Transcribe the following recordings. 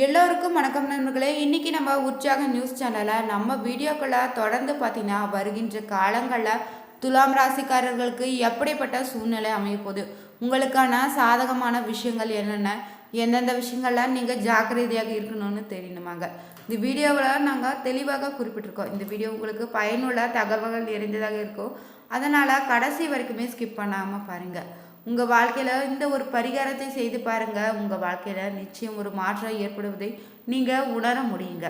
எல்லோருக்கும் வணக்கம் நண்பர்களே. இன்றைக்கி நம்ம உற்சாக நியூஸ் சேனலில் நம்ம வீடியோக்களை தொடர்ந்து பார்த்தீங்கன்னா வருகின்ற காலங்களில் துலாம் ராசிக்காரர்களுக்கு எப்படிப்பட்ட சூழ்நிலை அமையப்போகுது உங்களுக்கான சாதகமான விஷயங்கள் என்னென்ன? எந்தெந்த விஷயங்கள்லாம் நீங்கள் ஜாக்கிரதையாக இருக்கணும்னு தெரியணுமாங்க இந்த வீடியோவில் நாங்கள் தெளிவாக குறிப்பிட்டிருக்கோம். இந்த வீடியோ உங்களுக்கு பயனுள்ள தகவல்கள் நிறைந்ததாக இருக்கும். அதனால் கடைசி வரைக்குமே ஸ்கிப் பண்ணாமல் பாருங்கள் உங்கள் வாழ்க்கையில் இந்த ஒரு பரிகாரத்தை செய்து பாருங்கள் உங்கள் வாழ்க்கையில் நிச்சயம் ஒரு மாற்றம் ஏற்படுவதை நீங்கள் உணர முடியுங்க.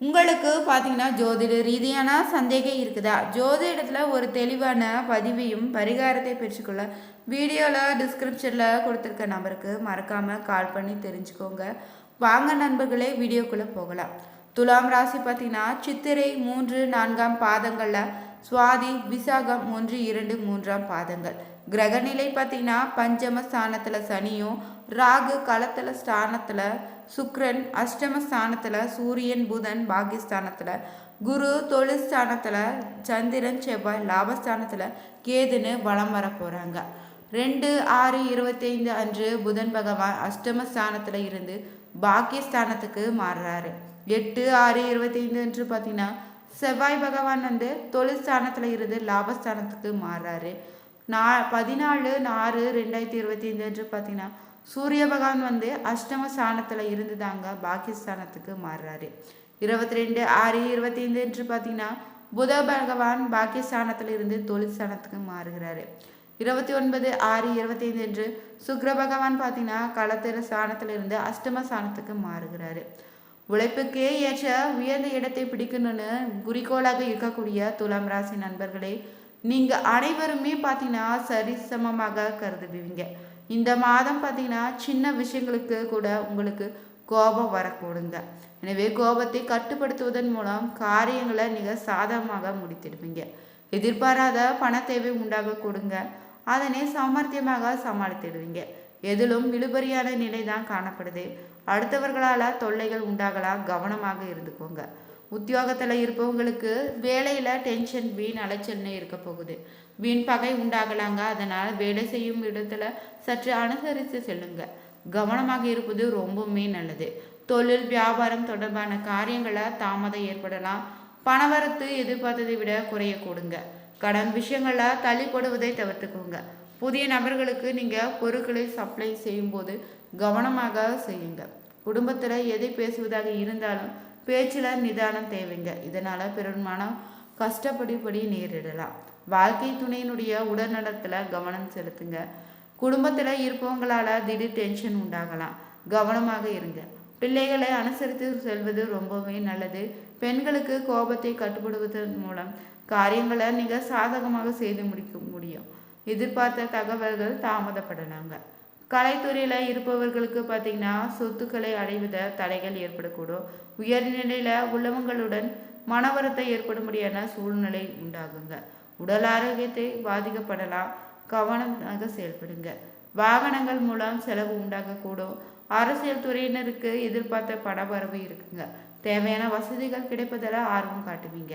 உங்களுக்கு பார்த்தீங்கன்னா ஜோதிட ரீதியான சந்தேகம் இருக்குதா? ஜோதிடத்தில் ஒரு தெளிவான பதிவையும் பரிகாரத்தை பெற்றுக்கொள்ள வீடியோவில் டிஸ்கிரிப்ஷனில் கொடுத்துருக்க நம்பருக்கு மறக்காமல் கால் பண்ணி தெரிஞ்சுக்கோங்க. வாங்க நண்பர்களே வீடியோக்குள்ளே போகலாம். துலாம் ராசி பார்த்தீங்கன்னா சித்திரை மூன்று நான்காம் பாதங்களில் சுவாதி விசாகம் ஒன்று இரண்டு மூன்றாம் பாதங்கள். கிரகநிலை பார்த்தீங்கன்னா பஞ்சம ஸ்தானத்தில் சனியும் ராகு களத்தில் ஸ்தானத்தில் சுக்ரன் அஷ்டம ஸ்தானத்தில் சூரியன் புதன் பாகிஸ்தானத்தில். குரு தொழில் ஸ்தானத்தில் சந்திரன் செவ்வாய் லாபஸ்தானத்தில் கேதுன்னு வளம் வர போகிறாங்க ரெண்டு ஆறு இருபத்தைந்து அன்று புதன் பகவான் அஷ்டம ஸ்தானத்தில் இருந்து பாக்கியஸ்தானத்துக்கு மாறுறாரு. எட்டு ஆறு இருபத்தைந்து அன்று பார்த்தீங்கன்னா செவ்வாய் பகவான் வந்து தொழிற்சானத்தில் இருந்து லாபஸ்தானத்துக்கு மாறுறாரு. நா பதினாலு நாலு ரெண்டாயிரத்தி இருபத்தி ஐந்து என்று பார்த்தீங்கன்னா சூரிய பகவான் வந்து அஷ்டம ஸ்தானத்தில் இருந்து தாங்க பாகிஸ்தானத்துக்கு மாறுறாரு. இருபத்தி ரெண்டு ஆறு இருபத்தி ஐந்து என்று பார்த்தீங்கன்னா புத பகவான் பாக்கியஸ்தானத்தில் இருந்து தொழிற்சானத்துக்கு மாறுகிறாரு. இருபத்தி ஒன்பது ஆறு இருபத்தி ஐந்து என்று சுக்ர பகவான் பார்த்தீங்கன்னா களத்திர ஸ்தானத்தில் இருந்து அஷ்டம ஸ்தானத்துக்கு மாறுகிறாரு. உழைப்புக்கே ஏற்ற உயர்ந்த இடத்தை பிடிக்கணும்னு குறிக்கோளாக இருக்கக்கூடிய துலாம் ராசி நண்பர்களே நீங்கள் அனைவருமே பார்த்தீங்கன்னா சரிசமமாக கருதுவீங்க. இந்த மாதம் பார்த்தீங்கன்னா சின்ன விஷயங்களுக்கு கூட உங்களுக்கு கோபம் வரக்கூடுங்க. எனவே கோபத்தை கட்டுப்படுத்துவதன் மூலம் காரியங்களை நீங்கள் சாதகமாக முடித்திடுவீங்க. எதிர்பாராத பண தேவை உண்டாக கொடுங்க. அதனை சாமர்த்தியமாக சமாளித்திடுவீங்க. எதிலும் இழுபறியான நிலை தான் காணப்படுது. அடுத்தவர்களால் தொல்லைகள் உண்டாகலாம் கவனமாக இருந்துக்கோங்க. உத்தியோகத்தில் இருப்பவங்களுக்கு வேலையில் டென்ஷன் வீண் அலைச்சல்னு இருக்க போகுது. வீண் பகை உண்டாகலாங்க. அதனால் வேலை செய்யும் இடத்துல சற்று அனுசரித்து செல்லுங்க. கவனமாக இருப்பது ரொம்பவுமே நல்லது. தொழில் வியாபாரம் தொடர்பான காரியங்களை தாமதம் ஏற்படலாம். பணவரத்து எதிர்பார்த்ததை விட குறைய கொடுங்க. கடன் விஷயங்களை தள்ளி போடுவதை தவிர்த்துக்கோங்க. புதிய நபர்களுக்கு நீங்கள் பொருட்களை சப்ளை செய்யும்போது கவனமாக செய்யுங்க. குடும்பத்தில் எதை பேசுவதாக இருந்தாலும் பேச்சில் நிதானம் தேவைங்க. இதனால் பெரும்பாலும் கஷ்டப்படிப்படி நேரிடலாம். வாழ்க்கை துணையினுடைய உடல்நலத்தில் கவனம் செலுத்துங்க. குடும்பத்தில் இருப்பவங்களால் திடீர் டென்ஷன் உண்டாகலாம். கவனமாக இருங்க. பிள்ளைகளை அனுசரித்து செல்வது ரொம்பவே நல்லது. பெண்களுக்கு கோபத்தை கட்டுப்படுவதன் மூலம் காரியங்களை நீங்கள் சாதகமாக செய்து முடிக்க முடியும். எதிர்பார்த்த தகவல்கள் தாமதப்படலாங்க. கலைத்துறையில் இருப்பவர்களுக்கு பார்த்தீங்கன்னா சொத்துக்களை அடைவத தடைகள் ஏற்படக்கூடும். உயர்நிலையில் உள்ளவங்களுடன் மனவரத்தை ஏற்படும்படியான சூழ்நிலை உண்டாகுங்க. உடல் ஆரோக்கியத்தை பாதிக்கப்படலாம். கவனமாக செயல்படுங்க. வாகனங்கள் மூலம் செலவு உண்டாகக்கூடும். அரசியல் துறையினருக்கு எதிர்பார்த்த படபரவு இருக்குங்க. தேவையான வசதிகள் கிடைப்பதில் ஆர்வம் காட்டுவீங்க.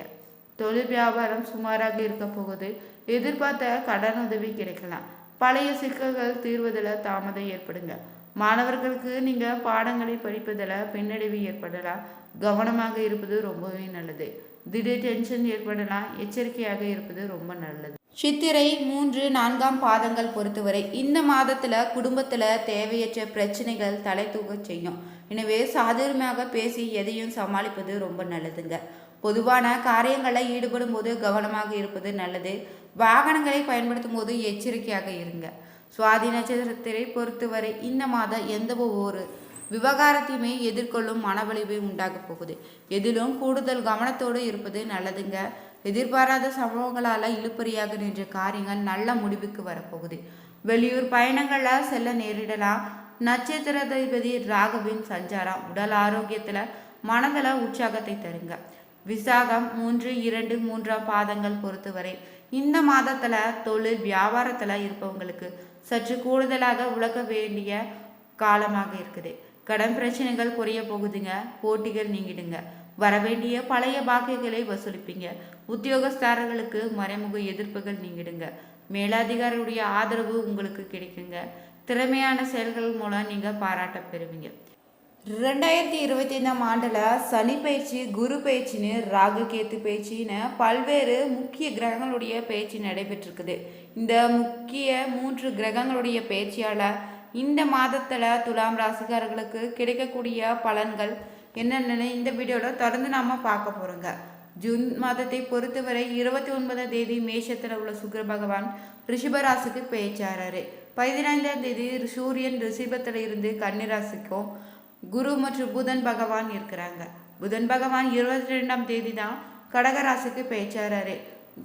தொழில் வியாபாரம் சுமாராக இருக்க போகுது. எதிர்பார்த்த கடன் உதவி கிடைக்கலாம். பழைய சிக்கல்கள் தீர்வதில் தாமதம் ஏற்படுங்க. மாணவர்களுக்கு நீங்கள் பாடங்களை படிப்பதில் பின்னடைவு ஏற்படலாம். கவனமாக இருப்பது ரொம்பவே நல்லது. திடீர் டென்ஷன் ஏற்படலாம். எச்சரிக்கையாக இருப்பது ரொம்ப நல்லது. சித்திரை மூன்று நான்காம் பாதங்கள் பொறுத்தவரை இந்த மாதத்தில் குடும்பத்தில் தேவையற்ற பிரச்சனைகள் தலை தூக்க செய்யும். எனவே சாதாரணமாக பேசி எதையும் சமாளிப்பது ரொம்ப நல்லதுங்க. பொதுவான காரியங்களில் ஈடுபடும் போது கவனமாக இருப்பது நல்லது. வாகனங்களை பயன்படுத்தும் போது எச்சரிக்கையாக இருங்க. சுவாதி நட்சத்திரத்தை பொறுத்தவரை இந்த மாதம் எந்த ஒரு விவகாரத்தையுமே எதிர்கொள்ளும் மனவழிவை உண்டாக போகுது. எதிலும் கூடுதல் கவனத்தோடு இருப்பது நல்லதுங்க. எதிர்பாராத சம்பவங்களால் இழுப்பறியாக நின்ற காரியங்கள் நல்ல முடிவுக்கு வரப்போகுது. வெளியூர் பயணங்களால் செல்ல நேரிடலாம். நட்சத்திரதிபதி ராகவின் சஞ்சாரம் உடல் ஆரோக்கியத்தில் மனதில் உற்சாகத்தை தருங்க. விசாகம் மூன்று இரண்டு மூன்றாம் பாதங்கள் பொறுத்தவரை இந்த மாதத்தில் தொழில் வியாபாரத்தில் இருப்பவங்களுக்கு சற்று கூடுதலாக உழக்க வேண்டிய காலமாக இருக்குது. கடன் பிரச்சனைகள் குறைய போகுதுங்க போட்டிகள் நீங்கிடுங்க. வரவேண்டிய பழைய பாக்கியங்களை வசூலிப்பீங்க. உத்தியோகஸ்தாரர்களுக்கு மறைமுக எதிர்ப்புகள் நீங்கிடுங்க. மேலதிகாரியுடைய ஆதரவு உங்களுக்கு கிடைக்குங்க. திறமையான செயல்கள் மூலம் நீங்கள் பாராட்ட பெறுவீங்க. ரெண்டாயிரத்தி இருபத்தி ஐந்தாம் ஆண்டில் சனி பயிற்சி குரு பயிற்சின்னு ராகு கேத்து பயிற்சின்னு பல்வேறு முக்கிய கிரகங்களுடைய பயிற்சி நடைபெற்றிருக்குது. இந்த முக்கிய மூன்று கிரகங்களுடைய பயிற்சியால் இந்த மாதத்தில் துலாம் ராசிக்காரர்களுக்கு கிடைக்கக்கூடிய பலன்கள் என்னென்னு இந்த வீடியோவில் தொடர்ந்து நாம் பார்க்க போகிறோங்க ஜூன் மாதத்தை பொறுத்தவரை இருபத்தி ஒன்பதாம் தேதி மேஷத்தில் உள்ள சுக்கிர பகவான் ரிஷபராசிக்கு பேச்சாராரு. பதினைந்தாம் தேதி சூரியன் ரிஷபத்தில் இருந்து கன்னிராசிக்கும் குரு மற்றும் புதன் பகவான் இருக்கிறாங்க. புதன் பகவான் இருபத்தி ரெண்டாம் தேதி தான் கடகராசிக்கு பேச்சாராரு.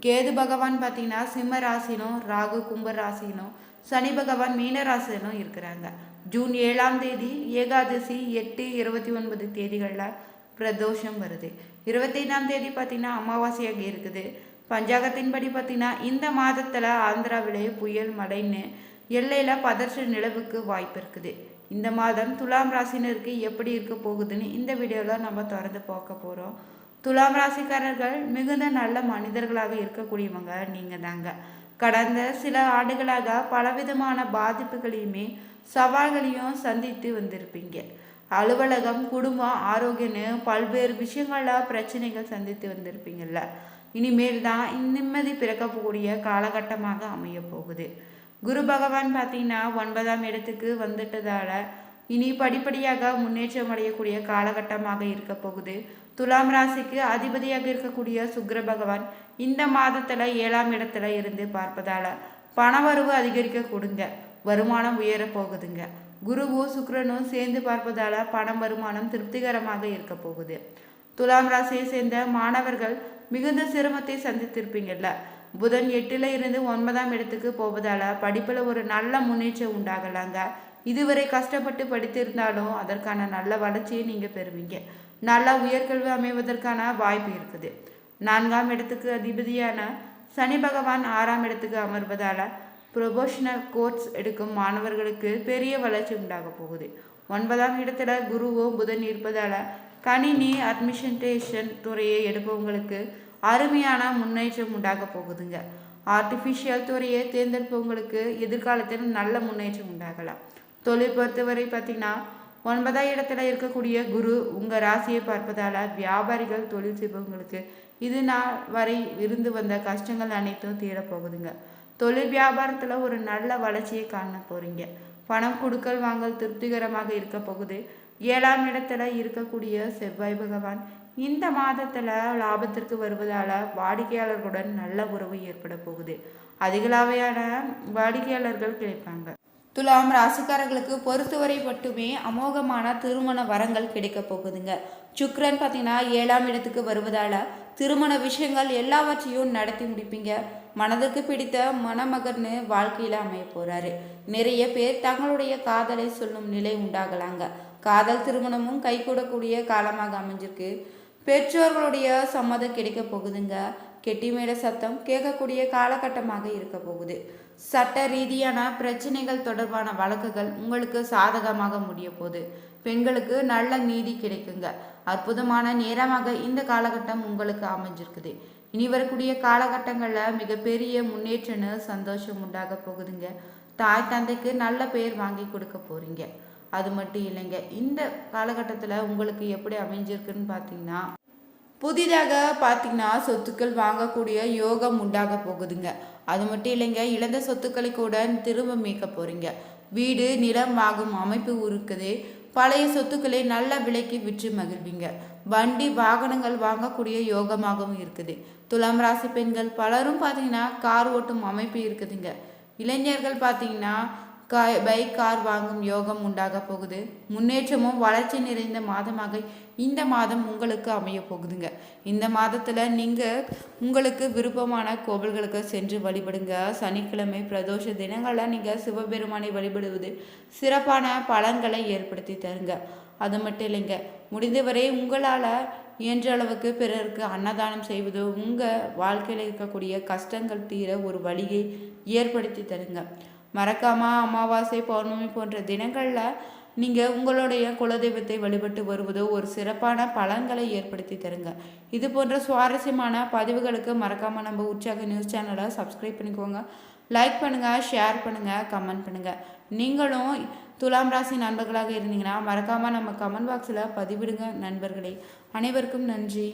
கேது பகவான் பார்த்தீங்கன்னா சிம்ம ராசினும் ராகு கும்ப ராசினும் சனி பகவான் மீன ராசினும் இருக்கிறாங்க. ஜூன் ஏழாம் தேதி ஏகாதசி எட்டு இருபத்தி ஒன்பது தேதிகளில் பிரதோஷம் வருது. இருபத்தைந்தாம் தேதி பார்த்தீங்கன்னா அமாவாசையாக இருக்குது. பஞ்சாங்கத்தின்படி பார்த்தீங்கன்னா இந்த மாதத்தில் ஆந்திராவிலேயே புயல் மழைன்னு எல்லையில் பதற்ற நிலவுக்கு வாய்ப்பு இருக்குது. இந்த மாதம் துலாம் ராசினருக்கு எப்படி இருக்க போகுதுன்னு இந்த வீடியோவில் நம்ம திறந்து பார்க்க போகிறோம் துலாம் ராசிக்காரர்கள் மிகுந்த நல்ல மனிதர்களாக இருக்கக்கூடியவங்க நீங்கள் தாங்க கடந்த சில ஆண்டுகளாக பலவிதமான பாதிப்புகளையுமே சவால்களையும் சந்தித்து வந்திருப்பீங்க. அலுவலகம் குடும்பம் ஆரோக்கியம்னு பல்வேறு விஷயங்களில் பிரச்சனைகள் சந்தித்து வந்திருப்பீங்கள்ல இனிமேல் தான் நிம்மதி பிறக்கக்கூடிய காலகட்டமாக அமைய போகுது. குரு பகவான் பார்த்தீங்கன்னா ஒன்பதாம் இடத்துக்கு வந்துட்டதால இனி படிப்படியாக முன்னேற்றம் அடையக்கூடிய காலகட்டமாக இருக்க போகுது. துலாம் ராசிக்கு அதிபதியாக இருக்கக்கூடிய சுக்கர பகவான் இந்த மாதத்தில் ஏழாம் இடத்துல இருந்து பார்ப்பதால பணவரவு அதிகரிக்க கொடுங்க. வருமானம் உயர போகுதுங்க. குருவும் சுக்கரனும் சேர்ந்து பார்ப்பதால பணம் வருமானம் திருப்திகரமாக இருக்க போகுது. துலாம் ராசியை சேர்ந்த மாணவர்கள் மிகுந்த சிரமத்தை சந்தித்திருப்பீங்கல்ல. புதன் எட்டுல இருந்து ஒன்பதாம் இடத்துக்கு போவதால படிப்புல ஒரு நல்ல முன்னேற்றம் உண்டாகலாங்க. இதுவரை கஷ்டப்பட்டு படித்திருந்தாலும் அதற்கான நல்ல வளர்ச்சியை நீங்க பெறுவீங்க. நல்ல உயர்கல்வி அமைவதற்கான வாய்ப்பு இருக்குது. நான்காம் இடத்துக்கு அதிபதியான சனி பகவான் ஆறாம் இடத்துக்கு அமர்வதால ப்ரொபோஷனல் கோர்ஸ் எடுக்கும் மாணவர்களுக்கு பெரிய வளர்ச்சி உண்டாக போகுது. ஒன்பதாம் இடத்துல குருவோ புதன் இருப்பதால கணினி அட்மிஷன்டேஷன் துறையை எடுப்பவங்களுக்கு அருமையான முன்னேற்றம் உண்டாக போகுதுங்க. ஆர்டிஃபிஷியல் துறையை தேர்ந்தெடுப்பவங்களுக்கு எதிர்காலத்தில் நல்ல முன்னேற்றம் உண்டாகலாம். தொழில் பொறுத்தவரை பார்த்திங்கன்னா ஒன்பதாம் இடத்துல இருக்கக்கூடிய குரு உங்கள் ராசியை பார்ப்பதால் வியாபாரிகள் தொழில் செய்பவங்களுக்கு இது நாள் வரை இருந்து வந்த கஷ்டங்கள் அனைத்தும் தீரப்போகுதுங்க தொழில் வியாபாரத்தில் ஒரு நல்ல வளர்ச்சியை காண போகிறீங்க பணம் கொடுக்கல் வாங்கல் திருப்திகரமாக இருக்க போகுது. ஏழாம் இடத்துல இருக்கக்கூடிய செவ்வாய் பகவான் இந்த மாதத்தில் லாபத்திற்கு வருவதால் வாடிக்கையாளர்களுடன் நல்ல உறவு ஏற்பட போகுது. அதிகளாவையான வாடிக்கையாளர்கள் கிடைப்பாங்க. துலாம் ராசிக்காரர்களுக்கு பொறுத்தவரை மட்டுமே அமோகமான திருமண வரங்கள் கிடைக்க போகுதுங்க. சுக்ரன் பார்த்தீங்கன்னா ஏழாம் இடத்துக்கு வருவதால் திருமண விஷயங்கள் எல்லாவற்றையும் நடத்தி முடிப்பீங்க. மனதுக்கு பிடித்த மணமகர்னு வாழ்க்கையில் அமைய போகிறாரு நிறைய பேர் தங்களுடைய காதலை சொல்லும் நிலை உண்டாகலாங்க. காதல் திருமணமும் கைகூடக்கூடிய காலமாக அமைஞ்சிருக்கு. பெற்றோர்களுடைய சம்மதம் கிடைக்க போகுதுங்க. கெட்டிமேட சத்தம் கேட்கக்கூடிய காலகட்டமாக இருக்க போகுது. சட்ட ரீதியான பிரச்சனைகள் தொடர்பான வழக்குகள் உங்களுக்கு சாதகமாக முடிய போகுது. பெண்களுக்கு நல்ல நீதி கிடைக்குங்க. அற்புதமான நேரமாக இந்த காலகட்டம் உங்களுக்கு அமைஞ்சிருக்குது. இனி வரக்கூடிய காலகட்டங்களில் மிகப்பெரிய முன்னேற்றன்னு சந்தோஷம் உண்டாக போகுதுங்க. தாய் தந்தைக்கு நல்ல பெயர் வாங்கி கொடுக்க போறீங்க. அது மட்டும் இல்லைங்க. இந்த காலகட்டத்தில் உங்களுக்கு எப்படி அமைஞ்சிருக்குன்னு பார்த்தீங்கன்னா புதிதாக பார்த்தீங்கன்னா சொத்துக்கள் வாங்கக்கூடிய யோகம் உண்டாக போகுதுங்க. அது மட்டும் இல்லைங்க இழந்த சொத்துக்களை கூட திரும்ப மீட்க போகிறீங்க வீடு நிலம் வாங்கும் அமைப்பு இருக்குது. பழைய சொத்துக்களை நல்ல விலைக்கு விற்று மகிழ்வீங்க. வண்டி வாகனங்கள் வாங்கக்கூடிய யோகமாகவும் இருக்குது. துலாம் ராசி பெண்கள் பலரும் பார்த்தீங்கன்னா கார் ஓட்டும் அமைப்பு இருக்குதுங்க. இளைஞர்கள் பார்த்தீங்கன்னா பைக் கார் வாங்கும் யோகம் உண்டாக போகுது. முன்னேற்றமும் வளர்ச்சி நிறைந்த மாதமாக இந்த மாதம் உங்களுக்கு அமைய போகுதுங்க. இந்த மாதத்தில் நீங்கள் உங்களுக்கு விருப்பமான கோவில்களுக்கு சென்று வழிபடுங்க. சனிக்கிழமை பிரதோஷ தினங்களில் நீங்கள் சிவபெருமானை வழிபடுவது சிறப்பான பலன்களை ஏற்படுத்தி தருங்க. அது மட்டும் இல்லைங்க முடிந்தவரை உங்களால் இயன்ற அளவுக்கு பிறருக்கு அன்னதானம் செய்வது உங்கள் வாழ்க்கையில் இருக்கக்கூடிய கஷ்டங்கள் தீர ஒரு வழியை ஏற்படுத்தி தருங்க. மறக்காமல் அமாவாசை பௌர்ணமி போன்ற தினங்களில் நீங்கள் உங்களுடைய குலதெய்வத்தை வழிபட்டு வருவதோ ஒரு சிறப்பான பலன்களை ஏற்படுத்தி தருங்க. இது போன்ற சுவாரஸ்யமான பதிவுகளுக்கு மறக்காமல் நம்ம உற்சாக நியூஸ் சேனலை சப்ஸ்கிரைப் பண்ணிக்கோங்க. லைக் பண்ணுங்கள் ஷேர் பண்ணுங்கள் கமெண்ட் பண்ணுங்கள் நீங்களும் துலாம் ராசி நண்பர்களாக இருந்தீங்கன்னா மறக்காமல் நம்ம கமெண்ட் பாக்ஸில் பதிவிடுங்க நண்பர்களே. அனைவருக்கும் நன்றி.